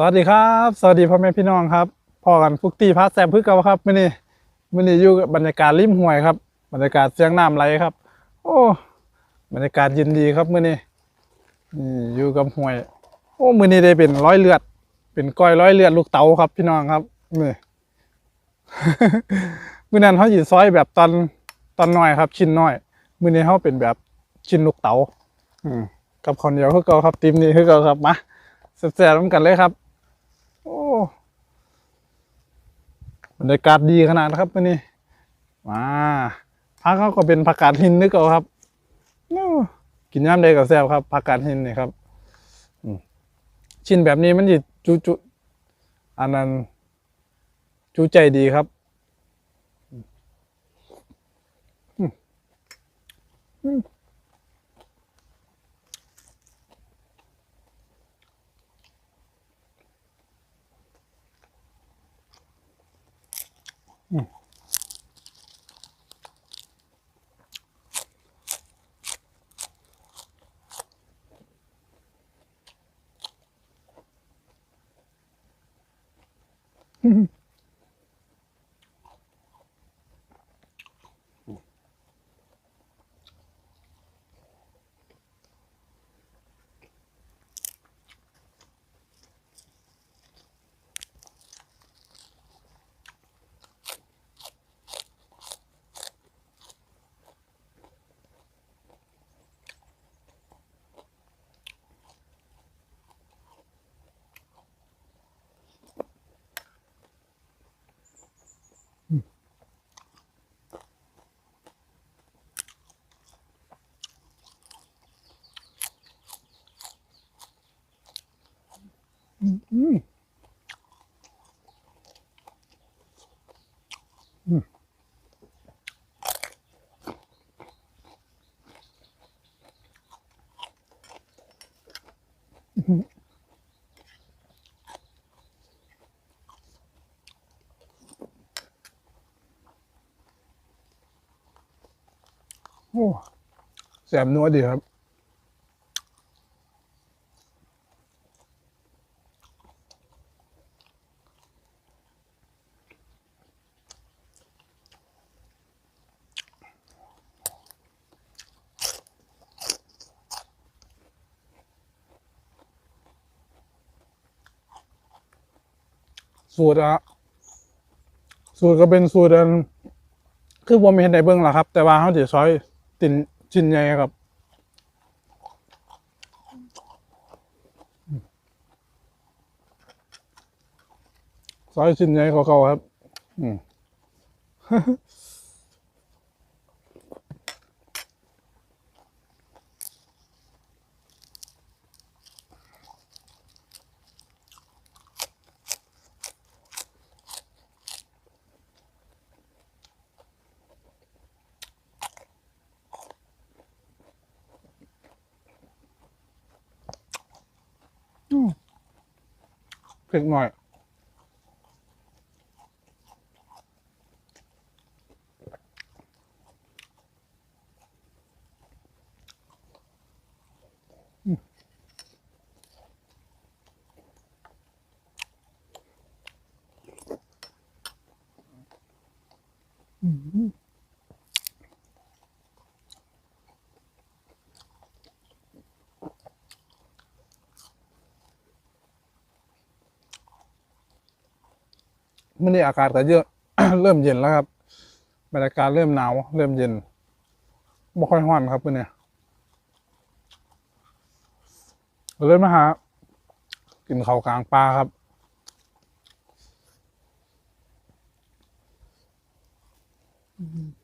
สวัสดีครับ สวัสดีพ่อแม่พี่น้องครับพ่อกันฟุกตีพาแซมพึกเก่าครับมื่อนี้มื่อนี้อยู่กับบรรยากาศริมห้วยครับ บรรยากาศเสียงน้ำไหลครับ โอ้บรรยากาศเย็นดีครับมื่อนี้นี่อยู่กับห้วย โอ้มื่อนี้ได้เป็นร้อยเลือด เป็นก้อยร้อยเลือดลูกเต๋าครับพี่น้องครับนี่มื่อนั้นเขาหยิบซอยแบบตอนตอนน้อยครับ ชิ้นน้อยมื่อนี้เขาเป็นแบบชิ้นลูกเต๋าอืมกับข้าวเหนียวคือเก่าครับติมนี่คือเก่าครับมาแซ่บๆน้ำกันเลยครับ โอ้บรรยากาศดีขนาดนะครับมื่อนี้มาพักเขาก็เป็นผักกาดหินนึกเอาครับกินย่ำใดกับแซ่บครับผักกาดหินนี่ครับชิ้นแบบนี้มันจะจุจุอันนั้นจูใจดีครับอืมอืม Mm-hmm. อืมอืมอืมโอ้แสบนัวดีครับ สูตรอะสูตรก็เป็นสูตรอันคือผมไม่เห็นในเบื้องหละครับ แต่ว่าเขาจะซอยตินจิ้นใหญ่ครับซอยชิ้นใหญ่เขาเขาครับ อืม เผ็ดหน่อย มื่อนี้อากาศก็เยอะ เริ่มเย็นแล้วครับบรรยากาศเริ่มหนาว เริ่มเย็นไม่ค่อยห้อนครับมื่อนี้เลยมาหากินข้าวกลางปลาครับม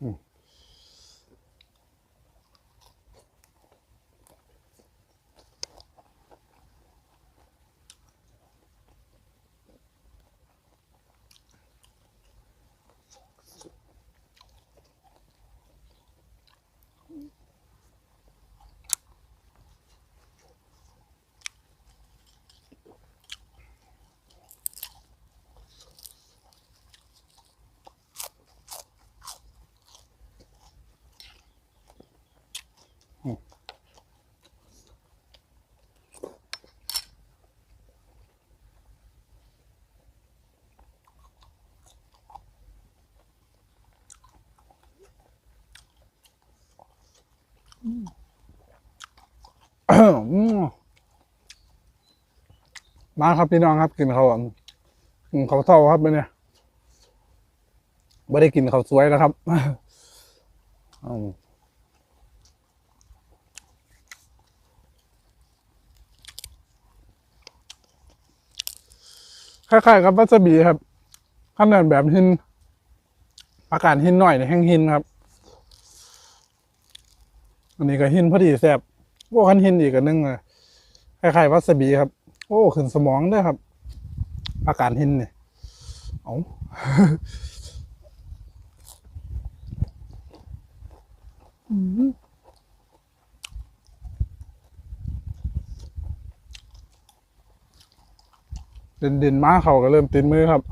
Hmm. มาครับพี่น้องครับกินเขาวอะกินข้าวเท่าครับเนี่ยไม่ได้กินเขาสวยนะครับคล้ายๆกับวัสบีครับขั้นตอนแบบหินอากาศหินหน่อยเนี่ยแห้งหินครับ อันนี้ก็หินพอดีแซ่บ โอ้คันหินอีกอันนึงเลยคล้ายๆวัสบีครับ โอ้ขึ้นสมองด้วยครับ อาการหินเนี่ยเอาอืมเด่นเด่นๆมาเขาก็เริ่มติดมือครับ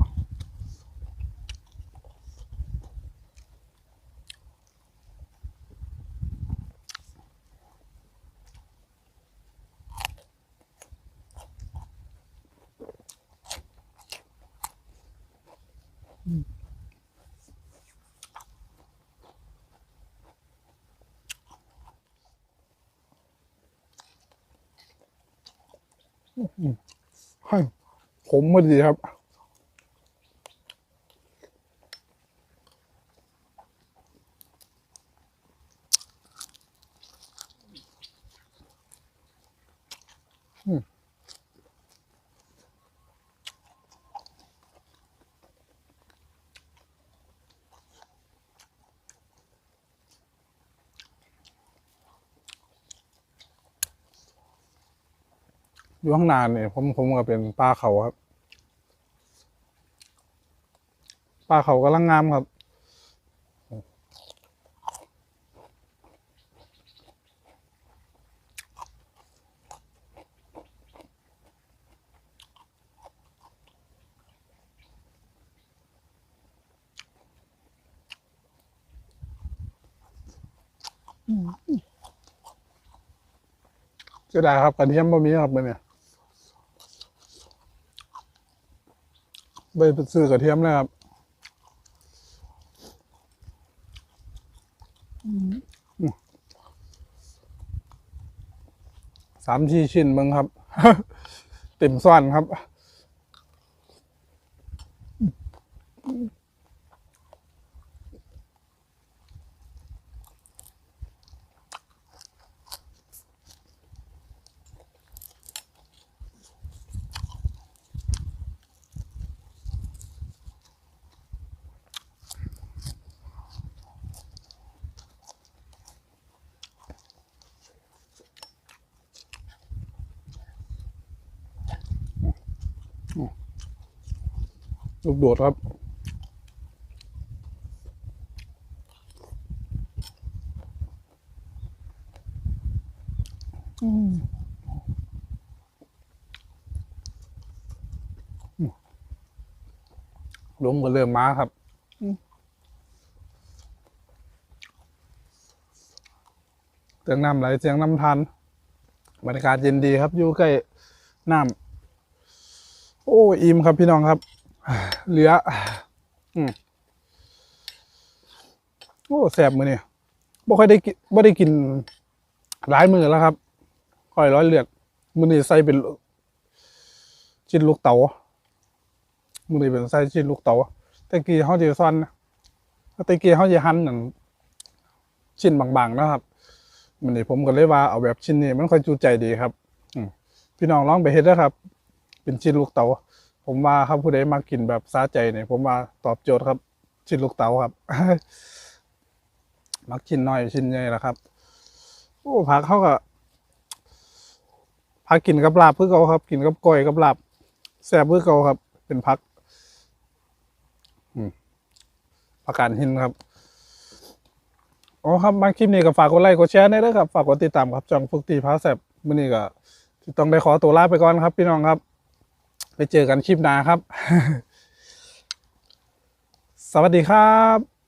ให้ผมพอดีครับ อยู่ข้างหน้าเนี่ยผมผมก็เป็นปลาเขาครับปลาเขากำลังงามครับเสียดายครับกระเทียมบะหมี่ครับมันเนี่ย ไปซื้อกระเทียมแลยครับสามชี่ชิ้นมึงครับ เต็มซ้อนครับ ลูกโดดครับลมก็เริ่มมาครับเสียงน้ำไหลเสียงน้ำทันบรรยากาศเย็นดีครับ อยู่ใกล้น้ำ โอ้อิ่มครับพี่น้องครับ เหลือ อืมโอ้แสบมือเนี่ยบ่ค่อยได้กินบ่ได้กินหลายมือแล้วครับค่อยร้อยเลือดมือนี้ใส่เป็นชิ้นลูกเต๋ามือนี้เป็นใส่ชิ้นลูกเต๋าแต่กี้เขาจะซ่อนแต่กี้เขาจะหั่นหนั่นชิ้นบางๆนะครับมือนี้ผมก็เลยว่าเอาแบบชิ้นนี้มันค่อยจูใจดีครับอืพี่น้องลองไปเฮ็ดนะครับ เป็นชิ้นลูกเต๋าผมว่าครับผู้ใดมากินแบบซาใจเนี่ยผมว่าตอบโจทย์ครับ ชิ้นลูกเต๋าครับ มักชิ้นน้อยชิ้นใหญ่ละครับโอ้ผักเขาก็ผักกินกับลาบเพื่อเขาครับ กินกับก้อยกับลาบแซ่บเพื่อเขาครับ เป็นผักอืมผักกาดหินครับอ๋อครับมาคลิปนี้ก็ฝากกดไลค์กดแชร์ได้ด้วยครับ ฝากกดติดตามครับจองฟุกตีพาแซบมื้อนี้ก็ต้องได้ขอตัวลาไปก่อนครับ พี่น้องครับ ไปเจอกันคลิปหน้าครับ สวัสดีครับ